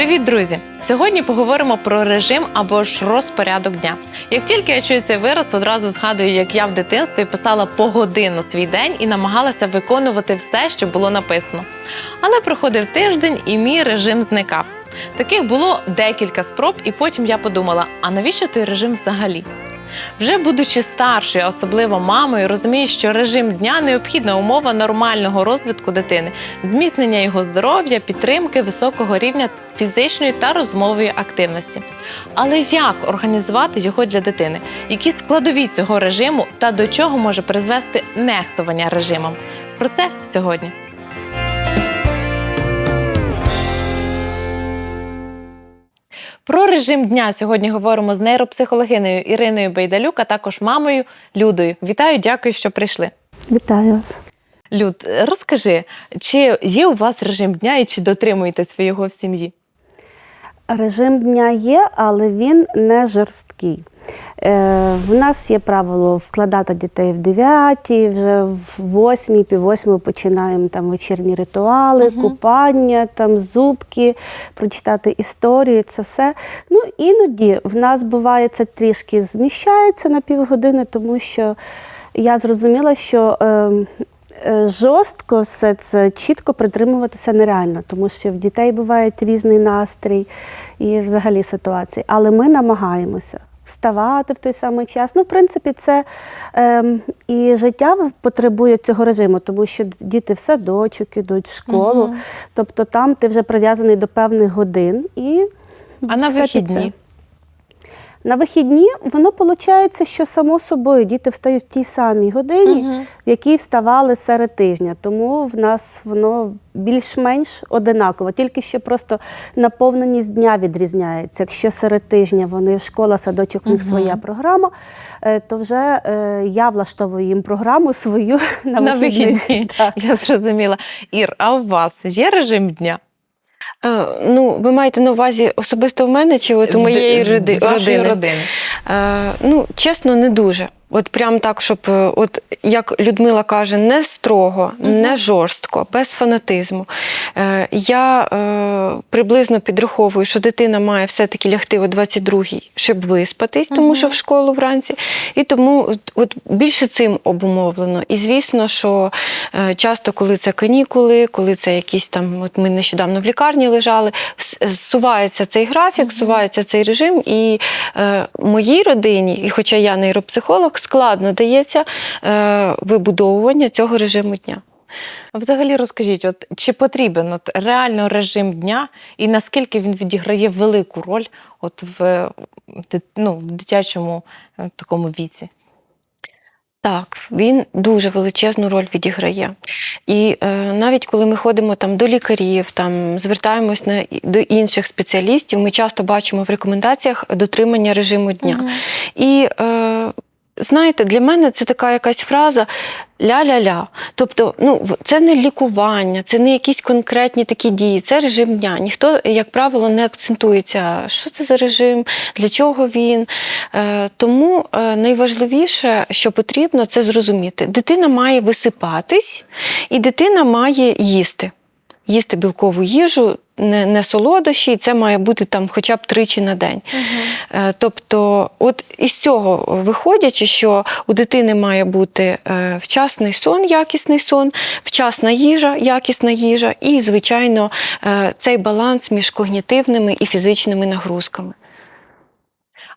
Привіт, друзі! Сьогодні поговоримо про режим або ж розпорядок дня. Як тільки я чую цей вираз, одразу згадую, як я в дитинстві писала погодинно свій день і намагалася виконувати все, що було написано. Але проходив тиждень, і мій режим зникав. Таких було декілька спроб, і потім я подумала: а навіщо той режим взагалі? Вже будучи старшою, особливо мамою, розумію, що режим дня необхідна умова нормального розвитку дитини, зміцнення його здоров'я, підтримки високого рівня фізичної та розмової активності. Але як організувати його для дитини? Які складові цього режиму та до чого може призвести нехтування режимом? Про це сьогодні. Про режим дня сьогодні говоримо з нейропсихологинею Іриною Бейдалюк, а також мамою Людою. Вітаю, дякую, що прийшли. Вітаю вас. Люд, розкажи, чи є у вас режим дня і чи дотримуєтесь ви його в сім'ї? Режим дня є, але він не жорсткий. Е, в нас є правило вкладати дітей в 9, вже в 8, пів 8 починаємо там вечірні ритуали, купання, там зубки, прочитати історію, це все. Ну, іноді в нас буває це трішки зміщається на півгодини, тому що я зрозуміла, що. Е, Жорстко все це чітко притримуватися нереально, тому що в дітей буває різний настрій і взагалі ситуації. Але ми намагаємося вставати в той самий час. Ну, в принципі, це ем, і життя потребує цього режиму, тому що діти в садочок ідуть, в школу. Мгм. Тобто там ти вже прив'язаний до певних годин і А на вихідні? На вихідні воно виходить, що само собою діти встають в тій самій годині, Мгм. в якій вставали серед тижня. Тому в нас воно більш-менш одинаково. Тільки ще просто наповненість дня відрізняється. Якщо серед тижня вони в школа, садочок, в них Мгм. своя програма, е, то вже е, я влаштовую їм програму свою на, На вихідних. вихідні. Так. Я зрозуміла. Ір, а у вас є режим дня? Ну, ви маєте на увазі особисто в мене чи от у моєї ди- роди- вашої родини? родини. Ну, чесно, не дуже. От прям так, щоб, е, от як Людмила каже, не строго, не жорстко, без фанатизму. Е, я е, приблизно підраховую, що дитина має все-таки лягти о 22-й, щоб виспатись, тому що в школу вранці. І тому от, от більше цим обумовлено. І звісно, що е, часто, коли це канікули, коли це якісь там, от ми нещодавно в лікарні лежали, зсувається цей графік, зсувається цей режим. І е, моїй родині, і хоча я нейропсихолог, складно дається е, вибудовування цього режиму дня. Взагалі розкажіть, от чи потрібен от реально режим дня і наскільки він відіграє велику роль от в, ну, в дитячому е, такому віці? Так, він дуже величезну роль відіграє. І е, навіть коли ми ходимо там до лікарів, там звертаємось на до інших спеціалістів, ми часто бачимо в рекомендаціях дотримання режиму дня. І е, знаєте, для мене це така якась фраза ля-ля-ля. Тобто, ну це не лікування, це не якісь конкретні такі дії, це режим дня. Ніхто, як правило, не акцентується, що це за режим, для чого він. Е, тому е, найважливіше, що потрібно, це зрозуміти. Дитина має висипатись, і дитина має їсти. Їсти білкову їжу, не, не солодощі, і це має бути там хоча б тричі на день. Е, Тобто, от із цього виходячи, що у дитини має бути е, вчасний сон, якісний сон, вчасна їжа, якісна їжа, і, звичайно, е, цей баланс між когнітивними і фізичними нагрузками.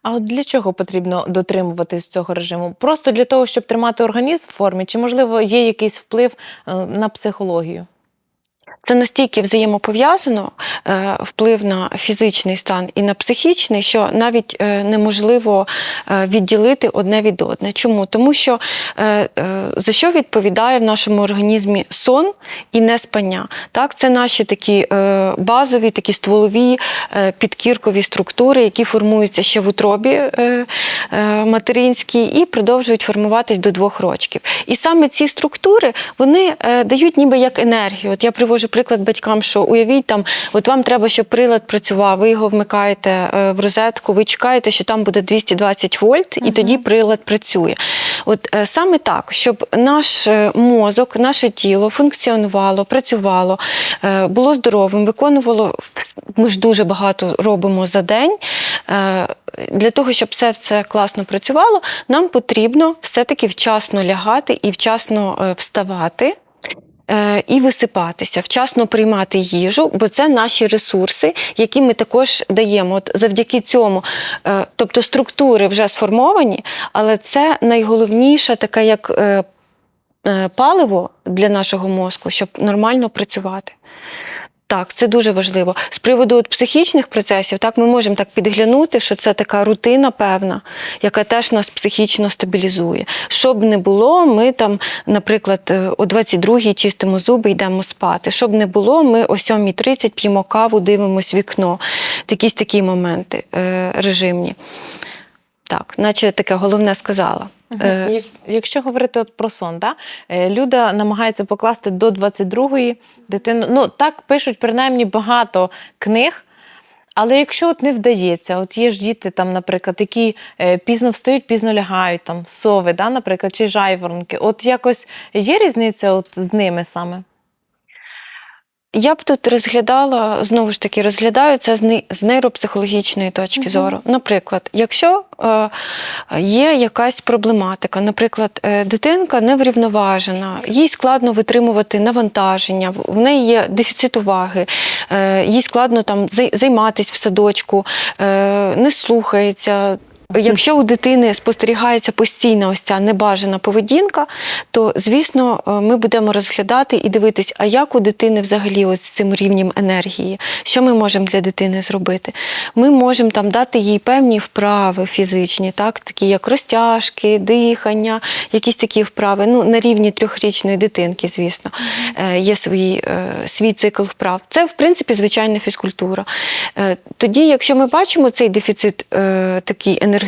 А от для чого потрібно дотримуватись цього режиму? Просто для того, щоб тримати організм в формі, чи можливо є якийсь вплив на психологію? Це настільки взаємопов'язано, е, вплив на фізичний стан і на психічний, що навіть е, неможливо е, відділити одне від одне. Чому? Тому що за що відповідає в нашому організмі сон і неспання? Так, це наші такі базові, такі стволові підкіркові структури, які формуються ще в утробі материнській і продовжують формуватись до двох рочків. І саме ці структури вони дають ніби як енергію. От я привожу приклад батькам, що уявіть там, от вам треба, щоб прилад працював, ви його вмикаєте е, в розетку, ви чекаєте, що там буде 220 вольт, і тоді прилад працює. От е, саме так, щоб наш е, мозок, наше тіло функціонувало, працювало, було здоровим, виконувало ми ж дуже багато робимо за день. Для того, щоб все це класно працювало, нам потрібно все-таки вчасно лягати і вчасно вставати. Е, І висипатися, вчасно приймати їжу, бо це наші ресурси, які ми також даємо. От завдяки цьому, е, тобто структури вже сформовані, але це найголовніше таке як е, паливо для нашого мозку, щоб нормально працювати. Так, це дуже важливо. З приводу от психічних процесів, так ми можемо так підглянути, що це така рутина певна, яка теж нас психічно стабілізує. Щоб не було, ми там, наприклад, е, о 22-й чистимо зуби, йдемо спати. Щоб не було, ми о 7.30 п'ємо каву, дивимось вікно. Якісь такі моменти е, режимні. Так, наче таке головне сказала. Е, Якщо говорити от про сон, да? е, Люда намагається покласти до 22-ї дитину. Ну, так пишуть принаймні багато книг. Але якщо от не вдається, от є ж діти, там, наприклад, які е, пізно встають, пізно лягають, там сови, да, наприклад, чи жайворонки, от якось є різниця от з ними саме? Я б тут розглядала, знову ж таки, розглядаю це з нейропсихологічної точки Мгм. зору. Наприклад, якщо е, є якась проблематика, наприклад, е, дитинка неврівноважена, їй складно витримувати навантаження, в- неї є дефіцит уваги, е, їй складно там займатися в садочку, не слухається. Якщо у дитини спостерігається постійна ось ця небажана поведінка, то звісно е, ми будемо розглядати і дивитись, а як у дитини взагалі ось з цим рівнем енергії, що ми можемо для дитини зробити. Ми можемо там дати їй певні вправи фізичні, так, такі як розтяжки, дихання, якісь такі вправи. Ну, на рівні трьохрічної дитинки, звісно, е, є свій, е, свій цикл вправ. Це, в принципі, звичайна фізкультура. Тоді, якщо ми бачимо цей дефіцит такий енергетичний,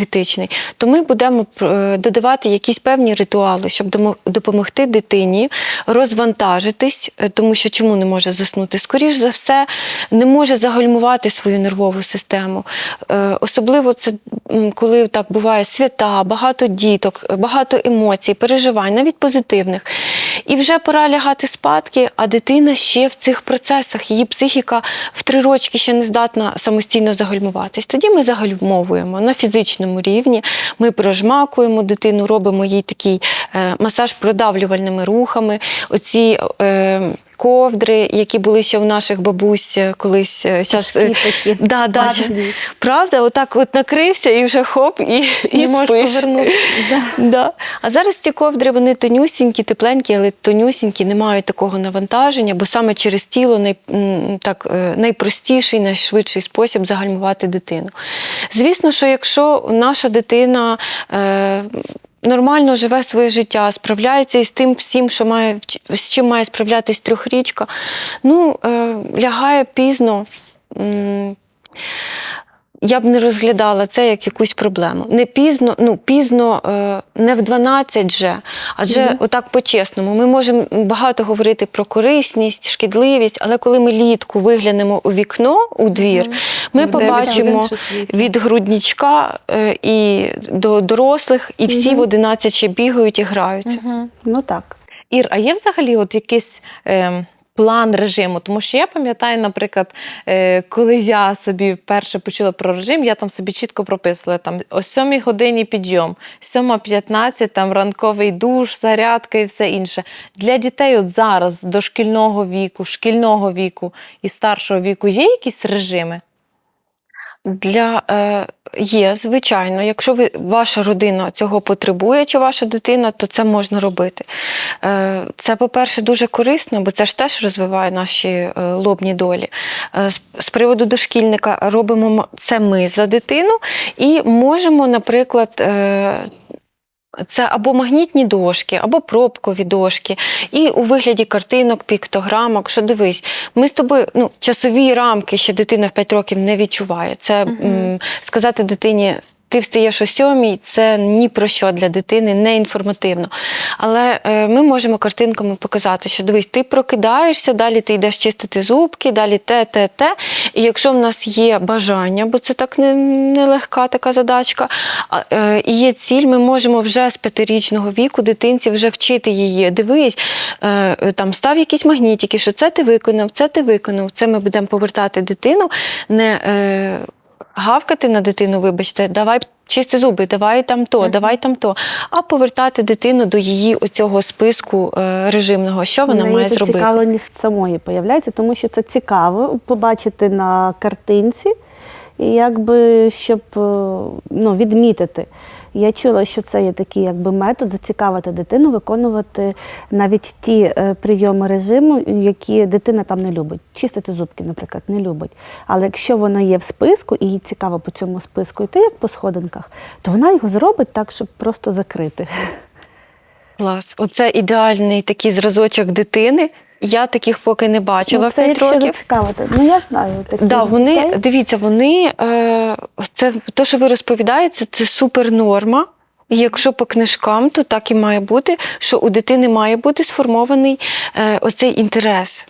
то ми будемо е, додавати якісь певні ритуали, щоб допомогти дитині розвантажитись, е, тому що чому не може заснути? Скоріш за все, не може загальмувати свою нервову систему. Е, Особливо це коли так буває свята, багато діток, багато емоцій, переживань, навіть позитивних. І вже пора лягати спадки, а дитина ще в цих процесах, її психіка в три рочки ще не здатна самостійно загальмуватись. Тоді ми загальмовуємо на фізичному рівні. Ми прожмакуємо дитину, робимо їй такий е, масаж продавлювальними рухами. Оці е, ковдри, які були ще у наших бабусь колись. е, щас, е, Такі да, да. Правда, отак от накрився і вже хоп, і, і Не спиш. повернутися. Да. А зараз ці ковдри вони тонюсінькі, тепленькі, але тонюсінькі, не мають такого навантаження, бо саме через тіло най, так, е, найпростіший, найшвидший спосіб загальмувати дитину. Звісно, що якщо наша дитина. Е, Нормально живе своє життя, справляється із тим всім, що має з чим має справлятись трьохрічка. Ну, е, лягає пізно. Я б не розглядала це як якусь проблему. Не пізно, ну пізно е, не в 12 же, адже Мгм. отак по-чесному. Ми можемо багато говорити про корисність, шкідливість, але коли ми літку виглянемо у вікно, у двір, ми Дев'ять побачимо годин від груднічка е, і до дорослих, і всі Мгм. в 11 ще бігають і граються. Мгм. Ну так. Ір, а є взагалі от якийсь е, план режиму? Тому що я пам'ятаю, наприклад, е, коли я собі перше почула про режим, я там собі чітко прописувала там о 7 годині підйом, 7.15 там ранковий душ, зарядка і все інше. Для дітей от зараз, дошкільного віку, шкільного віку і старшого віку, є якісь режими? Для е, є, звичайно, якщо ви ваша родина цього потребує, чи ваша дитина, то це можна робити. Е, це, по-перше, дуже корисно, бо це ж теж розвиває наші е, лобні долі. Е, з, приводу дошкільника робимо це ми за дитину і можемо, наприклад. Е, це або магнітні дошки, або пробкові дошки, і у вигляді картинок, піктограмок. Що дивись, ми з тобою ну, часові рамки ще дитина в 5 років не відчуває. Це угу. м, сказати дитині. Ти встаєш о сьомій, це ні про що для дитини, не інформативно. Але е, ми можемо картинками показати, що дивись, ти прокидаєшся, далі ти йдеш чистити зубки, далі те, те, те. І якщо в нас є бажання, бо це так не- нелегка така задачка, е, і є ціль, ми можемо вже з п'ятирічного віку дитинці вже вчити її. Дивись, е, там став якісь магнітики, що це ти виконав, це ти виконав. Це ми будемо повертати дитину, не гавкати на дитину, вибачте, давай чисти зуби, давай там то, давай там то. А повертати дитину до її оцього списку е, режимного, що вона має це зробити. цікавленість самої появляється, тому що це цікаво побачити на картинці, і якби щоб е, ну, відмітити. Я чула, що це є такий якби метод зацікавити дитину, виконувати навіть ті е, прийоми режиму, які дитина там не любить. Чистити зубки, наприклад, не любить. Але якщо вона є в списку і їй цікаво по цьому списку йти, як по сходинках, то вона його зробить так, щоб просто закрити. Клас. Оце ідеальний такий зразочок дитини. Я таких поки не бачила Ну, в це 5 якщо років. зацікавити. Ну я знаю такі. Да, вони дітей. дивіться, вони е, це те, що ви розповідаєте, це супер норма. Якщо по книжкам, то так і має бути, що у дитини має бути сформований е, оцей інтерес.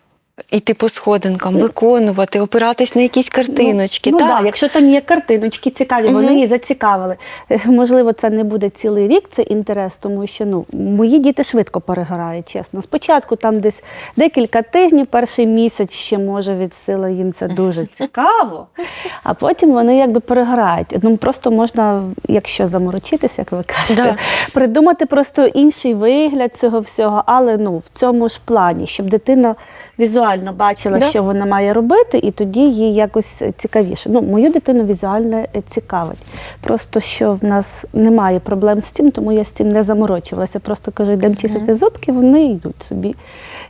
Іти по сходинкам, виконувати, опиратись на якісь картиночки. Ну, ну так. да, якщо там є картиночки цікаві, вони її зацікавили. Е, Можливо, це не буде цілий рік, це інтерес, тому що ну, мої діти швидко перегорають, чесно. Спочатку там десь декілька тижнів, перший місяць ще може від сили їм це дуже цікаво, а потім вони якби перегорають. Ну просто можна, якщо заморочитися, як ви кажете, Да. придумати просто інший вигляд цього всього, але ну в цьому ж плані, щоб дитина візуально бачила, Да. що вона має робити, і тоді їй якось цікавіше. Ну, мою дитину візуально е, цікавить. Просто що в нас немає проблем з цим, тому я з цим не заморочувалася. Просто кажу, йдемо чистити зубки, вони йдуть собі.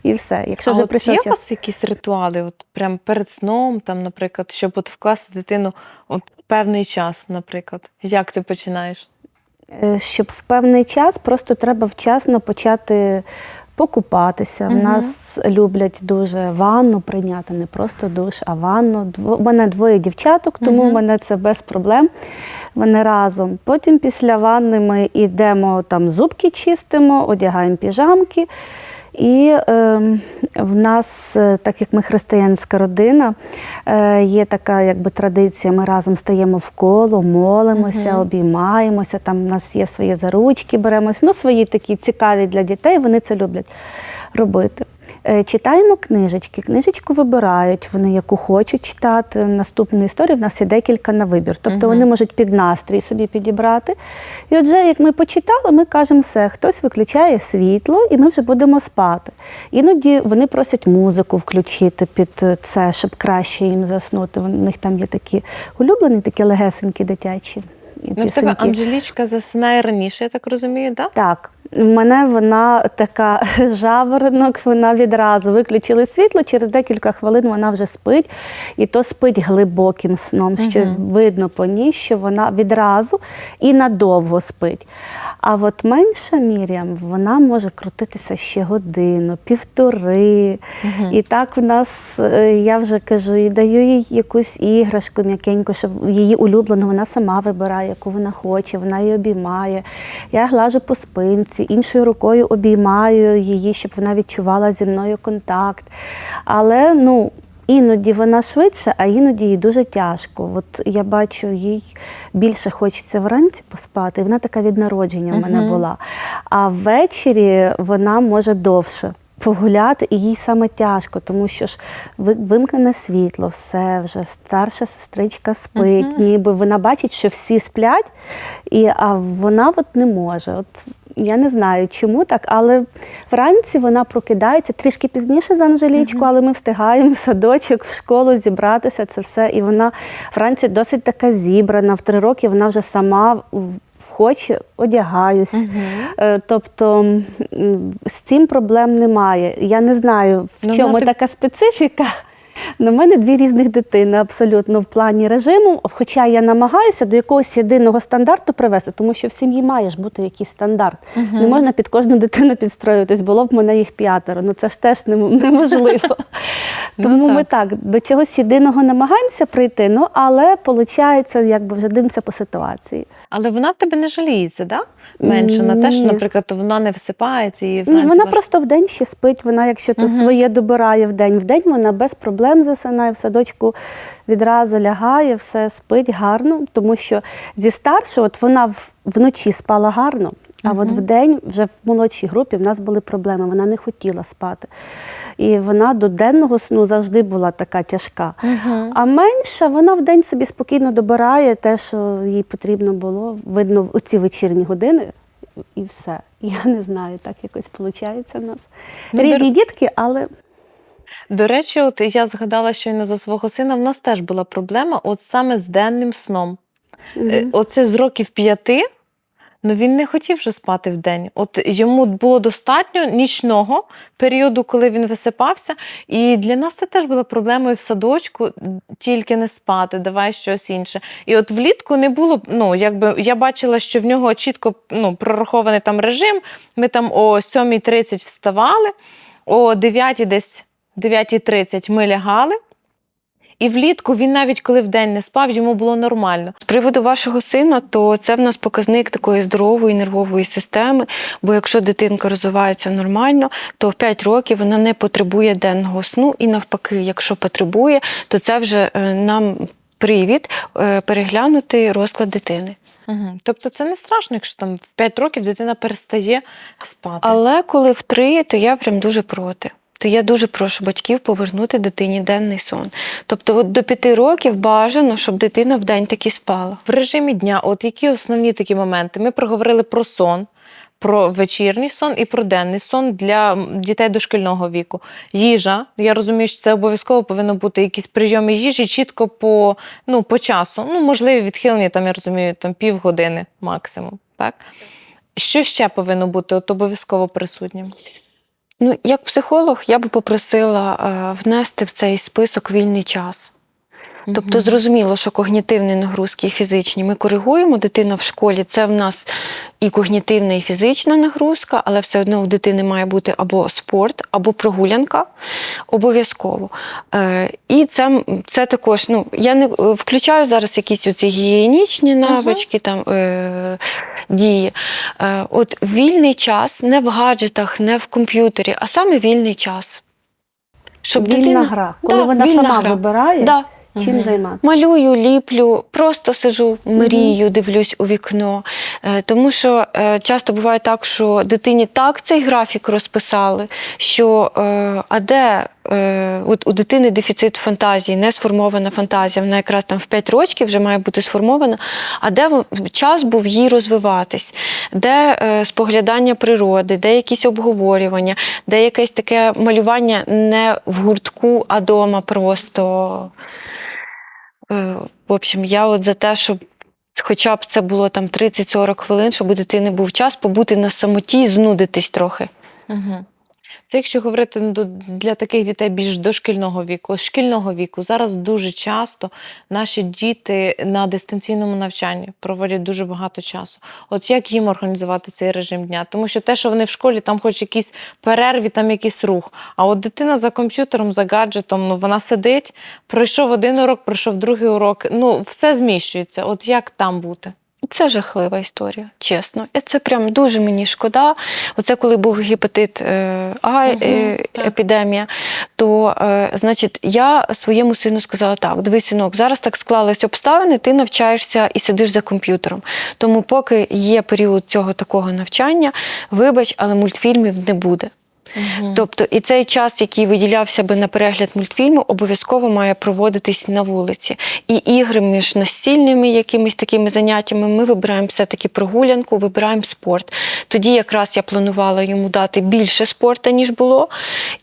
І все. Якщо а вже от прийшов є у вас якісь ритуали, от прям перед сном, там, наприклад, щоб от вкласти дитину от в певний час, наприклад. Як ти починаєш? Е, щоб в певний час просто треба вчасно почати покупатися. Угу. В нас люблять дуже ванну прийняти, не просто душ, а ванну. У мене двоє дівчаток, тому угу. в мене це без проблем. Вони разом. Потім після ванни ми йдемо там зубки чистимо, одягаємо піжамки. І е, в нас, е, так як ми християнська родина, е, є така якби традиція, ми разом стаємо в коло, молимося, угу. обіймаємося. Там в нас є свої заручки, беремося, Ну, свої такі цікаві для дітей, вони це люблять робити. Е, Читаємо книжечки. Книжечку вибирають, вони яку хочуть читати. Наступну історію в нас є декілька на вибір. Тобто вони можуть під настрій собі підібрати. І отже, як ми почитали, ми кажемо все, хтось виключає світло, і ми вже будемо спати. Іноді вони просять музику включити під це, щоб краще їм заснути. У них там є такі улюблені, такі легесенькі дитячі. Ну, в тебе. Анжелічка засинає раніше, я так розумію, так? Так, мене вона така жаворонок, вона відразу виключили світло, через декілька хвилин вона вже спить, і то спить глибоким сном, що Мгм. видно по ній, що вона відразу і надовго спить. А от менша Мір'ям, вона може крутитися ще годину, півтори. Мгм. І так в нас, е, я вже кажу, і даю їй якусь іграшку м'якеньку, щоб її улюблену вона сама вибирає, яку вона хоче, вона її обіймає. Я глажу по спинці, іншою рукою обіймаю її, щоб вона відчувала зі мною контакт. Але ну. Іноді вона швидше, а іноді їй дуже тяжко. От я бачу, їй більше хочеться вранці поспати, і вона така від народження в мене була. А ввечері вона може довше погуляти, і їй саме тяжко, тому що ж ви- вимкнене світло, все вже старша сестричка спить, ніби вона бачить, що всі сплять, і, а вона от не може. От я не знаю, чому так, але вранці вона прокидається трішки пізніше за Анжелічку, але ми встигаємо в садочок, в школу зібратися, це все. І вона вранці досить така зібрана. В три роки вона вже сама хоче, одягаюсь. Мгм. Е, Тобто з цим проблем немає. Я не знаю, в Ну, чому вона така специфіка. На мене дві різних дитини абсолютно в плані режиму. Хоча я намагаюся до якогось єдиного стандарту привести, тому що в сім'ї має ж бути якийсь стандарт. Не можна під кожну дитину підстроюватись. Було б мене їх п'ятеро. Ну це ж теж неможливо. Ну, Тому ми так. до чогось єдиного намагаємося прийти, ну але виходить, якби вже дивимося по ситуації. Але вона в тебе не жаліється, да? Менше на те, що, наприклад, вона не висипається і вона просто в день ще спить. Вона, якщо то своє добирає в день, в день вона без проблем засинає в садочку, відразу лягає, все спить гарно, тому що зі старшого, от вона вночі спала гарно. А от в день, вже в молодшій групі, в нас були проблеми. Вона не хотіла спати. І вона до денного сну завжди була така тяжка. А менша, вона в день собі спокійно добирає те, що їй потрібно було. Видно, в ці вечірні години і все. Я не знаю, так якось виходить у нас. Ну, Різні дор- дітки, але До речі, от я згадала щойно за свого сина, в нас теж була проблема от саме з денним сном. Е, Оце з років п'яти. Ну він не хотів вже спати в день. От йому було достатньо нічного періоду, коли він висипався. І для нас це теж була проблемою в садочку, тільки не спати, давай щось інше. І от влітку не було. Ну, якби я бачила, що в нього чітко ну, прорахований там режим. Ми там о 7.30 вставали, о 9 десь 9.30 ми лягали. І влітку він навіть коли вдень не спав, йому було нормально. З приводу вашого сина, то це в нас показник такої здорової нервової системи. Бо якщо дитинка розвивається нормально, то в 5 років вона не потребує денного сну, і навпаки, якщо потребує, то це вже е, нам привід е, переглянути розклад дитини. Угу. Тобто це не страшно, якщо там в 5 років дитина перестає спати. Але коли в 3, то я прям дуже проти. То я дуже прошу батьків повернути дитині денний сон. Тобто, от до 5 років бажано, щоб дитина вдень таки спала. В режимі дня, от які основні такі моменти? Ми проговорили про сон, про вечірній сон і про денний сон для дітей дошкільного віку. Їжа. Я розумію, що це обов'язково повинно бути якісь прийоми їжі чітко по, ну, по часу. Ну, можливі відхилення, там, я розумію, там півгодини максимум. Так? Що ще повинно бути от обов'язково присутнім? Ну, як психолог, я би попросила е, внести в цей список вільний час. Тобто зрозуміло, що когнітивні нагрузки і фізичні ми коригуємо. Дитина в школі це в нас і когнітивна, і фізична нагрузка, але все одно у дитини має бути або спорт, або прогулянка обов'язково. Е, І це, це також, ну, я не е, включаю зараз якісь оці гігієнічні навички, там, е, дії. Е, От вільний час не в гаджетах, не в комп'ютері, а саме вільний час. Щоб вільна дитина... гра. Коли Да, вона сама гра. вибирає, Да. Чим займатися. Малюю, ліплю, просто сижу, мрію, дивлюсь у вікно. Е, Тому що е, часто буває так, що дитині так цей графік розписали, що е, а де от у дитини дефіцит фантазії, не сформована фантазія, вона якраз там в 5 років вже має бути сформована. А де час був їй розвиватись, де споглядання природи, де якісь обговорювання, де якесь таке малювання не в гуртку, а дома просто. Е, В общем, я от за те, щоб хоча б це було там 30-40 хвилин, щоб у дитини був час побути на самоті і знудитись трохи. Угу. Це якщо говорити ну, для таких дітей більш дошкільного віку, шкільного віку. Зараз дуже часто наші діти на дистанційному навчанні проводять дуже багато часу. От як їм організувати цей режим дня? Тому що те, що вони в школі, там хоч якісь перерві, там якийсь рух. А от дитина за комп'ютером, за гаджетом, ну вона сидить, пройшов один урок, пройшов другий урок. Ну, все зміщується. От як там бути? Це жахлива історія, чесно. І це прям дуже мені шкода. Оце коли був гепатит е, А е, епідемія, то е, значить я своєму сину сказала: так, дивись, синок, зараз так склались обставини, ти навчаєшся і сидиш за комп'ютером. Тому, поки є період цього такого навчання, вибач, але мультфільмів не буде. Тобто, і цей час, який виділявся би на перегляд мультфільму, обов'язково має проводитись на вулиці. І ігри між настільними якимись такими заняттями ми вибираємо все-таки прогулянку, вибираємо спорт. Тоді якраз я планувала йому дати більше спорту, ніж було.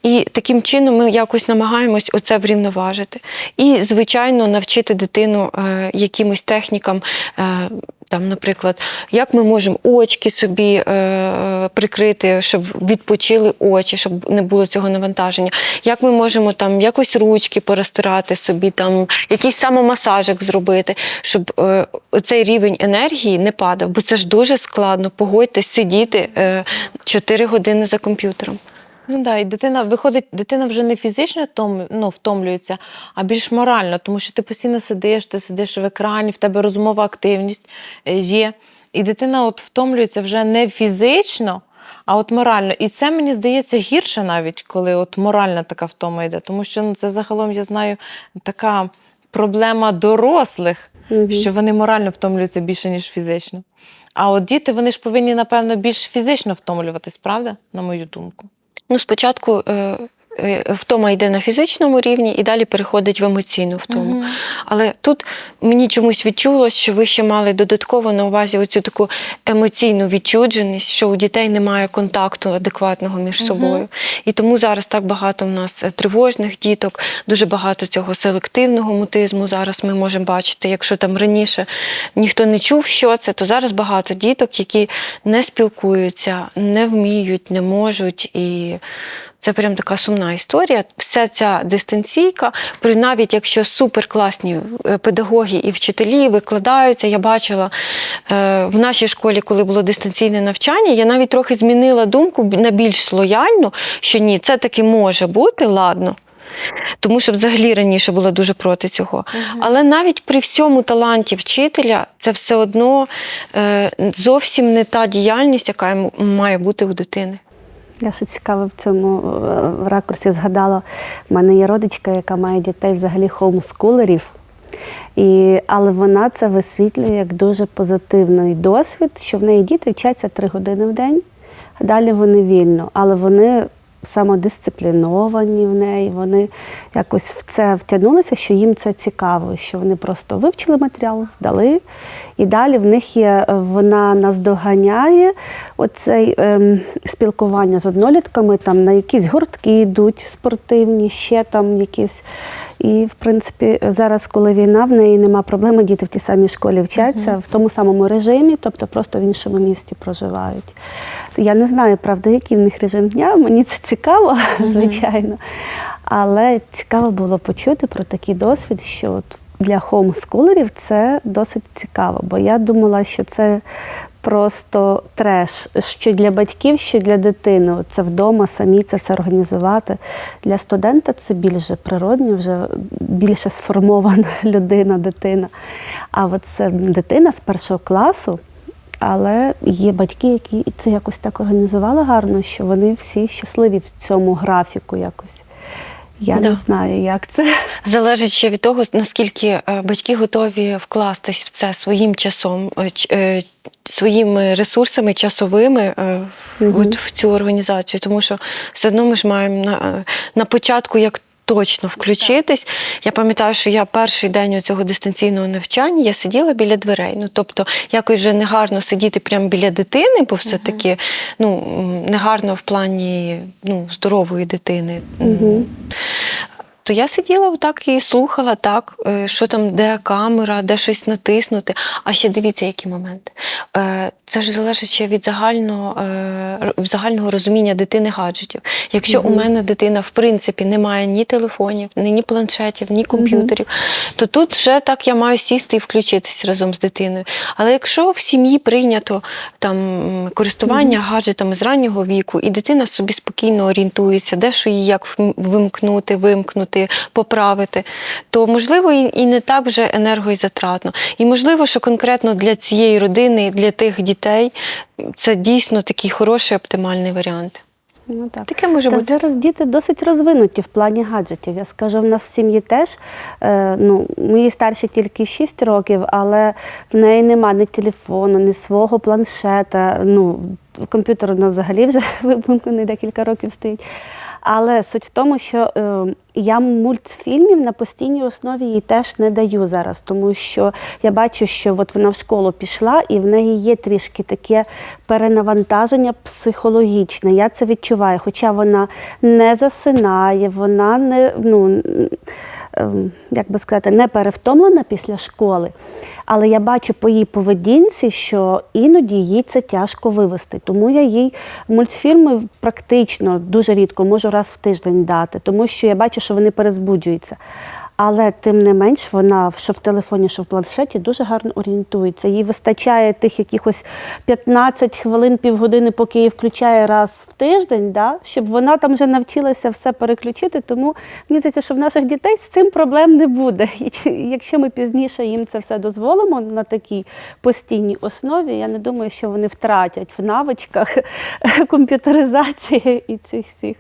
І таким чином ми якось намагаємось оце врівноважити. І, звичайно, навчити дитину е, якимось технікам. Е, Там, наприклад, як ми можемо очки собі е, прикрити, щоб відпочили очі, щоб не було цього навантаження. Як ми можемо там якось ручки порозтирати собі, там якийсь самомасажик зробити, щоб е, цей рівень енергії не падав, бо це ж дуже складно. Погодьтесь сидіти е, 4 години за комп'ютером. Ну да, і дитина виходить, дитина вже не фізично втом, ну, втомлюється, а більш морально, тому що ти постійно сидиш, ти сидиш в екрані, в тебе розумова активність е, є. І дитина от втомлюється вже не фізично, а от морально. І це мені здається гірше навіть, коли от моральна така втома йде. Тому що ну, це загалом, я знаю, така проблема дорослих, Мгм. що вони морально втомлюються більше, ніж фізично. А от діти, вони ж повинні, напевно, більш фізично втомлюватись, правда? На мою думку. Ну, спочатку е, втома йде на фізичному рівні і далі переходить в емоційну втому. Мгм. Але тут мені чомусь відчулось, що ви ще мали додатково на увазі оцю таку емоційну відчудженість, що у дітей немає контакту адекватного між собою. І тому зараз так багато в нас е, тривожних діток, дуже багато цього селективного мутизму. Зараз ми можемо бачити. Якщо там раніше ніхто не чув, що це, то зараз багато діток, які не спілкуються, не вміють, не можуть. І це прям така сумна історія. Вся ця дистанційка, при навіть якщо суперкласні е, педагоги і вчителі викладаються, я бачила е, в нашій школі, коли було дистанційне навчання, я навіть трохи змінила думку на більш лояльну, що ні, це таки може бути, ладно. Тому що взагалі раніше була дуже проти цього. Але навіть при всьому таланті вчителя це все одно е, зовсім не та діяльність, яка має бути у дитини. Я ще цікаво в цьому е, в ракурсі згадала. в мене є родичка, яка має дітей взагалі хоумскулерів. І, але вона це висвітлює як дуже позитивний досвід, що в неї діти вчаться три години в день, далі вони вільно, але вони самодисципліновані в неї, вони якось в це втягнулися, що їм це цікаво, що вони просто вивчили матеріал, здали, і далі в них є, е, вона наздоганяє оцей ем, спілкування з однолітками, там на якісь гуртки йдуть спортивні, ще там якісь. І, в принципі, зараз, коли війна, в неї нема проблеми, діти в тій самій школі вчаться в тому самому режимі, тобто просто в іншому місті проживають. Я не знаю, правда, який в них режим дня, мені це цікаво, звичайно. Але цікаво було почути про такий досвід, що от для хоумскулерів це досить цікаво, бо я думала, що це просто треш, що для батьків, що для дитини. Це вдома самі це все організувати. Для студента це більше природньо, вже більше сформована людина, дитина. А от це дитина з першого класу. Але є батьки, які це якось так організували гарно, що вони всі щасливі в цьому графіку якось. Я Да. не знаю, як це. Залежить ще від того, наскільки е, батьки готові вкластись в це своїм часом, е, е, своїми ресурсами часовими угу. От в цю організацію. Тому що все одно ми ж маємо на, на початку як. Точно включитись. Я пам'ятаю, що я перший день у цього дистанційного навчання я сиділа біля дверей. Ну тобто, якось вже негарно сидіти прямо біля дитини, бо все таки ну негарно в плані ну, здорової дитини. Мгм. То я сиділа отак і слухала так, е, що там, де камера, де щось натиснути. А ще дивіться, які моменти. Е, Це ж залежить ще від загального, е, загального розуміння дитини гаджетів. Якщо у мене дитина в принципі не має ні телефонів, ні, планшетів, ні комп'ютерів, то тут вже так я маю сісти і включитись разом з дитиною. Але якщо в сім'ї прийнято там користування гаджетами з раннього віку, і дитина собі спокійно орієнтується, де що її як вм- вимкнути, вимкнути, поправити, то можливо і, не так вже енерго і затратно. І можливо, що конкретно для цієї родини, для тих дітей, це дійсно такий хороший оптимальний варіант. Ну, так. Таке може Та бути. зараз діти досить розвинуті в плані гаджетів. Я скажу, в нас в сім'ї теж. Е, ну, моїй старші тільки 6 років, але в неї нема ні телефону, ні свого планшета. Ну, комп'ютер у нас взагалі вже вимкнений декілька років стоїть. Але суть в тому, що е, я мультфільмів на постійній основі їй теж не даю зараз, тому що я бачу, що от вона в школу пішла, і в неї є трішки таке перенавантаження психологічне. Я це відчуваю. Хоча вона не засинає, вона не ну. Ем, Як би сказати, не перевтомлена після школи, але я бачу по її поведінці, що іноді їй це тяжко вивести. Тому я їй мультфільми практично дуже рідко можу раз в тиждень дати, тому що я бачу, що вони перезбуджуються. Але тим не менш, вона що в телефоні, що в планшеті дуже гарно орієнтується. Їй вистачає тих якихось 15 хвилин, півгодини, поки її включає раз в тиждень, да, щоб вона там вже навчилася все переключити. Тому мені здається, що в наших дітей з цим проблем не буде. І якщо ми пізніше їм це все дозволимо на такій постійній основі, я не думаю, що вони втратять в навичках комп'ютеризації і цих всіх.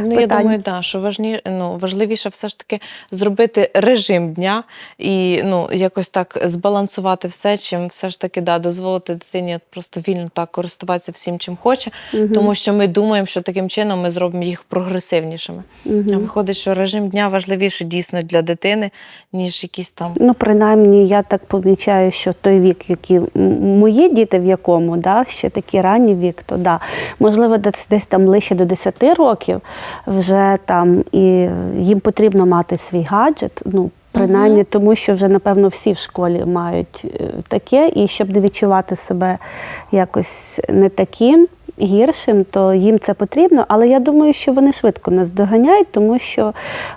Ну, я думаю, да, що важні, ну, важливіше все ж таки зробити режим дня і ну, якось так збалансувати все, чим все ж таки да, дозволити дитині просто вільно так користуватися всім, чим хоче, тому що ми думаємо, що таким чином ми зробимо їх прогресивнішими. А виходить, що режим дня важливіше дійсно для дитини, ніж якісь там. Ну, принаймні, я так помічаю, що той вік, який мої діти, в якому, да, ще такий ранній вік, то да, можливо, десь, десь там ближче до 10 років вже там і їм потрібно мати свій гаджет. Ну, принаймні, тому що вже, напевно, всі в школі мають е, таке, і щоб не відчувати себе якось не таким. Гіршим, то їм це потрібно, але я думаю, що вони швидко нас доганяють, тому що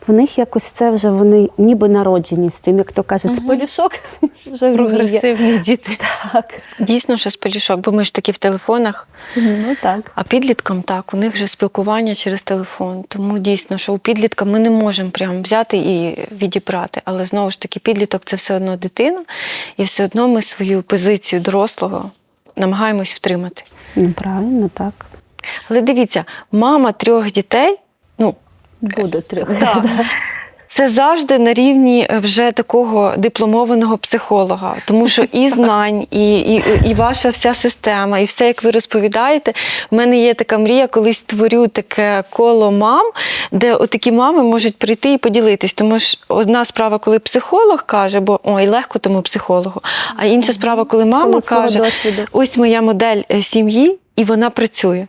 в них якось це вже вони ніби народжені з цим, як то кажуть, з полюшок вже. Прогресивні діти. Так. Дійсно, що з пелюшок, бо ми ж такі в телефонах. Ну так. А підліткам так, у них вже спілкування через телефон. Тому дійсно, що у підлітка ми не можемо прям взяти і відібрати. Але знову ж таки, підліток це все одно дитина, і все одно ми свою позицію дорослого намагаємось втримати. Ну, правильно, так. Але дивіться, мама трьох дітей, ну Буде трьох. Да. Це завжди на рівні е, вже такого дипломованого психолога, тому що і знань, і, і, і ваша вся система, і все, як ви розповідаєте. В мене є така мрія, колись створю таке коло мам, де отакі мами можуть прийти і поділитись. Тому що одна справа, коли психолог каже, бо ой, легко тому психологу. А інша справа, коли мама Коли каже, досвіду. ось моя модель е, сім'ї, і вона працює.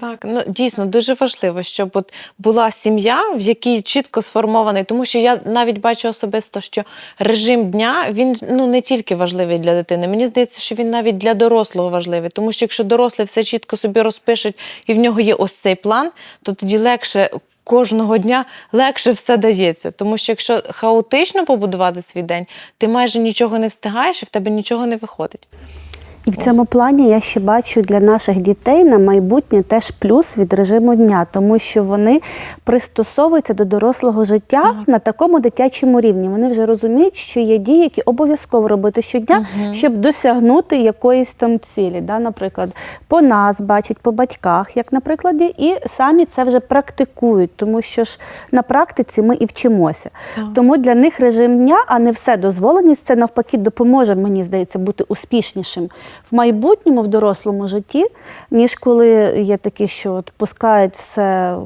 Так, ну дійсно дуже важливо, щоб от була сім'я, в якій чітко сформований, тому що я навіть бачу особисто, що режим дня він ну не тільки важливий для дитини. Мені здається, що він навіть для дорослого важливий, тому що якщо дорослий все чітко собі розпишуть і в нього є ось цей план, то тоді легше. Кожного дня легше все дається, тому що якщо хаотично побудувати свій день, ти майже нічого не встигаєш і в тебе нічого не виходить. І в цьому плані я ще бачу для наших дітей на майбутнє теж плюс від режиму дня, тому що вони пристосовуються до дорослого життя на такому дитячому рівні. Вони вже розуміють, що є дії, які обов'язково робити щодня, щоб досягнути якоїсь там цілі. Да? Наприклад, по нас бачать, по батьках, як на прикладі, і самі це вже практикують, тому що ж на практиці ми і вчимося. Тому для них режим дня, а не все дозволеність, це навпаки допоможе, мені здається, бути успішнішим в майбутньому, в дорослому житті, ніж коли є такі, що от пускають все,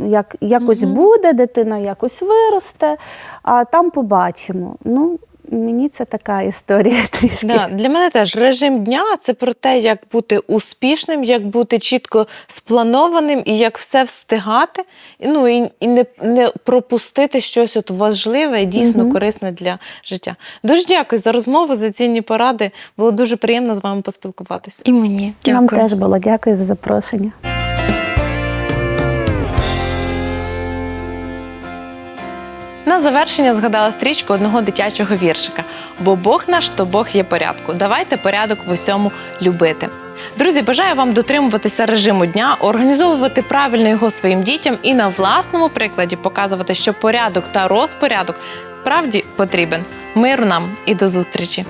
як, якось буде, дитина якось виросте, а там побачимо. Ну, мені це така історія трішки. Да, для мене теж режим дня це про те, як бути успішним, як бути чітко спланованим і як все встигати. Ну і, і не, не пропустити щось от важливе і дійсно корисне для життя. Дуже дякую за розмову, за цінні поради. Було дуже приємно з вами поспілкуватися. І мені Нам теж було дякую за запрошення. На завершення згадала стрічку одного дитячого віршика: бо Бог наш, то Бог є порядку. Давайте порядок в усьому любити. Друзі, бажаю вам дотримуватися режиму дня, організовувати правильно його своїм дітям і на власному прикладі показувати, що порядок та розпорядок справді потрібен. Миру нам і до зустрічі!